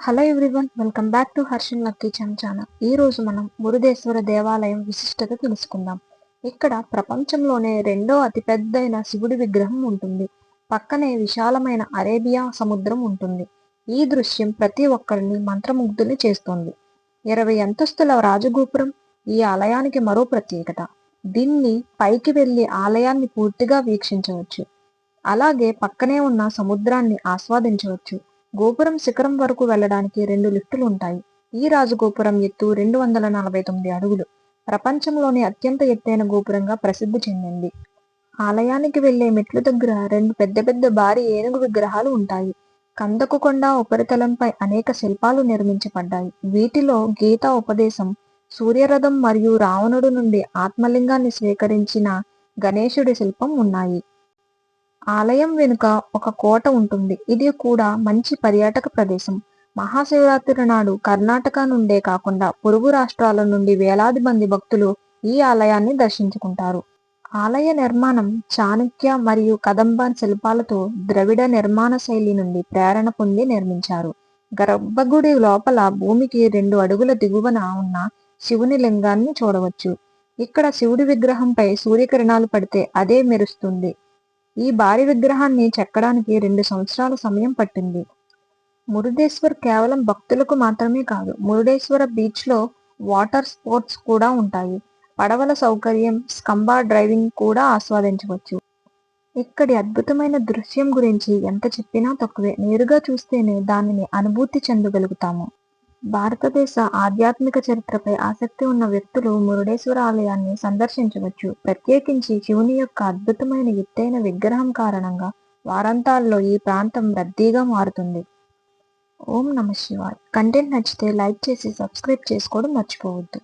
Hello everyone welcome back to Harshan lucky channel ఈ రోజు మనం మురుదేశ్వర దేవాలయం విశిష్టత తెలుసుకుందాం. ఇక్కడ ప్రపంచంలోనే రెండో అతిపెద్దైన శివుడి విగ్రహం ఉంటుంది. పక్కనే విశాలమైన అరేబియా సముద్రం ఉంటుంది. ఈ దృశ్యం ప్రతి ఒక్కరిని మంత్రముగ్ధుల్ని చేస్తుంది. ఇరవై అంతస్తుల రాజగోపురం ఈ ఆలయానికి మరో ప్రత్యేకత. దీన్ని పైకి వెళ్ళి ఆలయాన్ని పూర్తిగా వీక్షించవచ్చు. అలాగే పక్కనే ఉన్న సముద్రాన్ని ఆస్వాదించవచ్చు. గోపురం శిఖరం వరకు వెళ్ళడానికి రెండు లిఫ్టులు ఉంటాయి. ఈ రాజగోపురం ఎత్తు రెండు వందల నలభై తొమ్మిది అడుగులు. ప్రపంచంలోని అత్యంత ఎత్తైన గోపురంగా ప్రసిద్ధి చెందింది. ఆలయానికి వెళ్ళే మెట్లు దగ్గర రెండు పెద్ద పెద్ద భారీ ఏనుగు విగ్రహాలు ఉంటాయి. కందకుకొండ ఉపరితలంపై అనేక శిల్పాలు నిర్మించబడ్డాయి. వీటిలో గీతా ఉపదేశం సూర్యరథం మరియు రావణుడు నుండి ఆత్మలింగాన్ని స్వీకరించిన గణేశుడి శిల్పం ఉన్నాయి. ఆలయం వెనుక ఒక కోట ఉంటుంది. ఇది కూడా మంచి పర్యాటక ప్రదేశం. మహాశివరాత్రి నాడు కర్ణాటక నుండే కాకుండా పొరుగు రాష్ట్రాల నుండి వేలాది మంది భక్తులు ఈ ఆలయాన్ని దర్శించుకుంటారు. ఆలయ నిర్మాణం చాణక్య మరియు కదంబ శిల్పాలతో ద్రవిడ నిర్మాణ శైలి నుండి ప్రేరణ పొంది నిర్మించారు. గర్భగుడి లోపల భూమికి రెండు అడుగుల దిగువన ఉన్న శివుని లింగాన్ని చూడవచ్చు. ఇక్కడ శివుడి విగ్రహంపై సూర్యకిరణాలు పడితే అదే మెరుస్తుంది. ఈ భారీ విగ్రహాన్ని చెక్కడానికి రెండు సంవత్సరాల సమయం పట్టింది. మురుడేశ్వర్ కేవలం భక్తులకు మాత్రమే కాదు మురుడేశ్వర బీచ్లో వాటర్ స్పోర్ట్స్ కూడా ఉంటాయి. పడవల సౌకర్యం స్కంబా డ్రైవింగ్ కూడా ఆస్వాదించవచ్చు. ఇక్కడి అద్భుతమైన దృశ్యం గురించి ఎంత చెప్పినా తక్కువే. నేరుగా చూస్తేనే దానిని అనుభూతి చెందగలుగుతాము. భారతదేశ ఆధ్యాత్మిక చరిత్రపై ఆసక్తి ఉన్న వ్యక్తులు మురుడేశ్వర ఆలయాన్ని సందర్శించవచ్చు. ప్రత్యేకించి శివుని యొక్క అద్భుతమైన ఎత్తైన విగ్రహం కారణంగా వారాంతాల్లో ఈ ప్రాంతం రద్దీగా మారుతుంది. ఓం నమ శివాయ్. కంటెంట్ నచ్చితే లైక్ చేసి సబ్స్క్రైబ్ చేసుకోవడం మర్చిపోవద్దు.